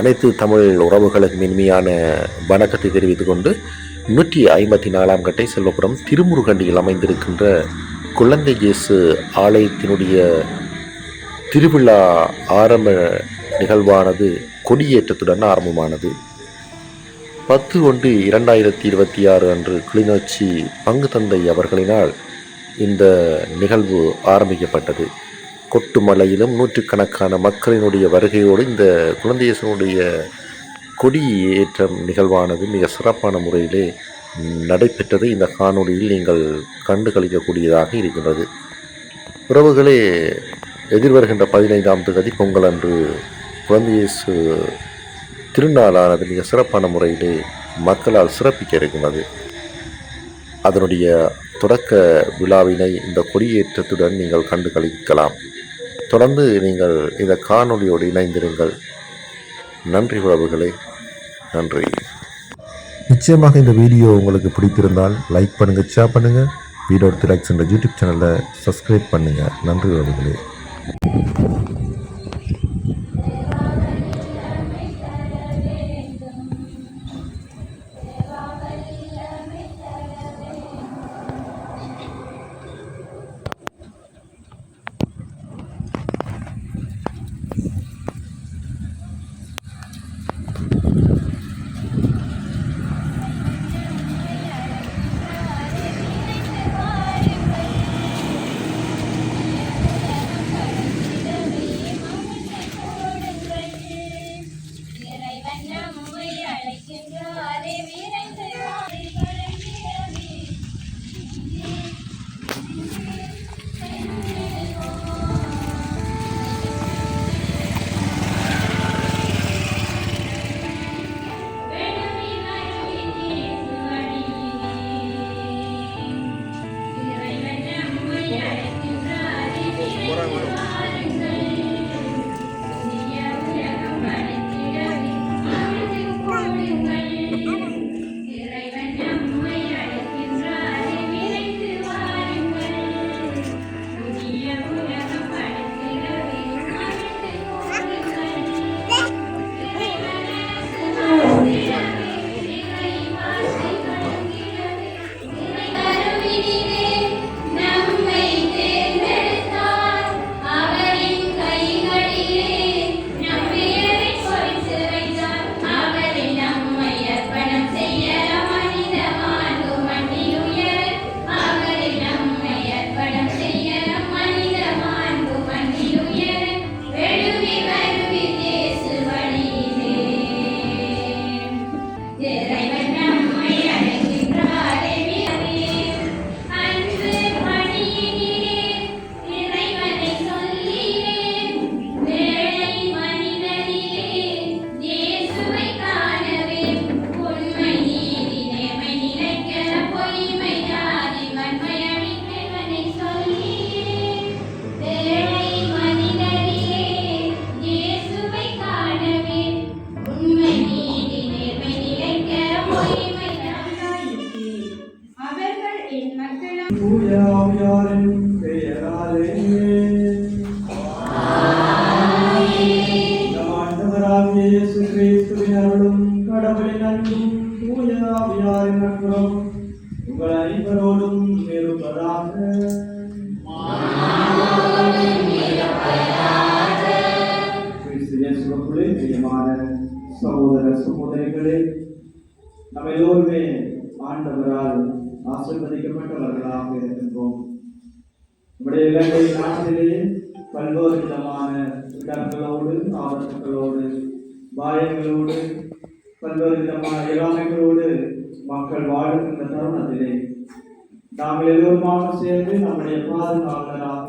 அனைத்து தமிழ் உறவுகளுக்கு மென்மையான வணக்கத்தை தெரிவித்துக் கொண்டு நூற்றி ஐம்பத்தி நாலாம் கட்டை செல்வபுரம் திருமுருகண்டியில் அமைந்திருக்கின்ற குழந்தை இயேசு ஆலயத்தினுடைய திருவிழா ஆரம்ப நிகழ்வானது கொடியேற்றத்துடன் ஆரம்பமானது. பத்து ஒன்று இரண்டாயிரத்தி இருபத்தி ஆறு அன்று கிளிநொச்சி பங்கு தந்தை அவர்களினால் இந்த நிகழ்வு ஆரம்பிக்கப்பட்டது. கொட்டுமலையிலும் நூற்றுக்கணக்கான மக்களினுடைய வருகையோடு இந்த குழந்தையேசனுடைய கொடி ஏற்றம் நிகழ்வானது மிக சிறப்பான முறையிலே நடைபெற்றது. இந்த காணொளியில் நீங்கள் கண்டு கழிக்கக்கூடியதாக இருக்கின்றது. உறவுகளே எதிர்வருகின்ற பதினைந்தாம் தேதி பொங்கல் அன்று குழந்தையேசு திருநாளானது மிக சிறப்பான முறையிலே மக்களால் சிறப்பிக்க இருக்கின்றது. அதனுடைய தொடக்க விழாவினை இந்த கொடியேற்றத்துடன் நீங்கள் கண்டு கழிக்கலாம் தொடர்ந்து நீங்கள் இந்த காணொலியோடு இணைந்திருங்கள். நன்றி உறவுகளே. நன்றி. நிச்சயமாக இந்த வீடியோ உங்களுக்கு பிடித்திருந்தால் லைக் பண்ணுங்கள் ஷேர் பண்ணுங்கள் வீடியோ திராக்ஸ் என்ற யூடியூப் சேனலை சப்ஸ்கிரைப் பண்ணுங்கள் நன்றி உறவுகளே. விரைந்து வாருங்கள். புதிய உலகம் சகோதர சகோதரிகளே நம்ம எல்லோருமே ஆண்டவரால் ஆசிர்வதிக்கப்பட்டவர்களாக இருக்கின்றோம். நம்முடைய இலங்கை நாட்டிலே பல்வேறு விதமான இடர்களோடு ஆபத்துகளோடு பாயங்களோடு பல்வேறு விதமான இயலாமைகளோடு மக்கள் வாழுகின்ற தருணத்திலே நாங்கள் எல்லோருமாக சேர்ந்து நம்முடைய பாதுகாவலராக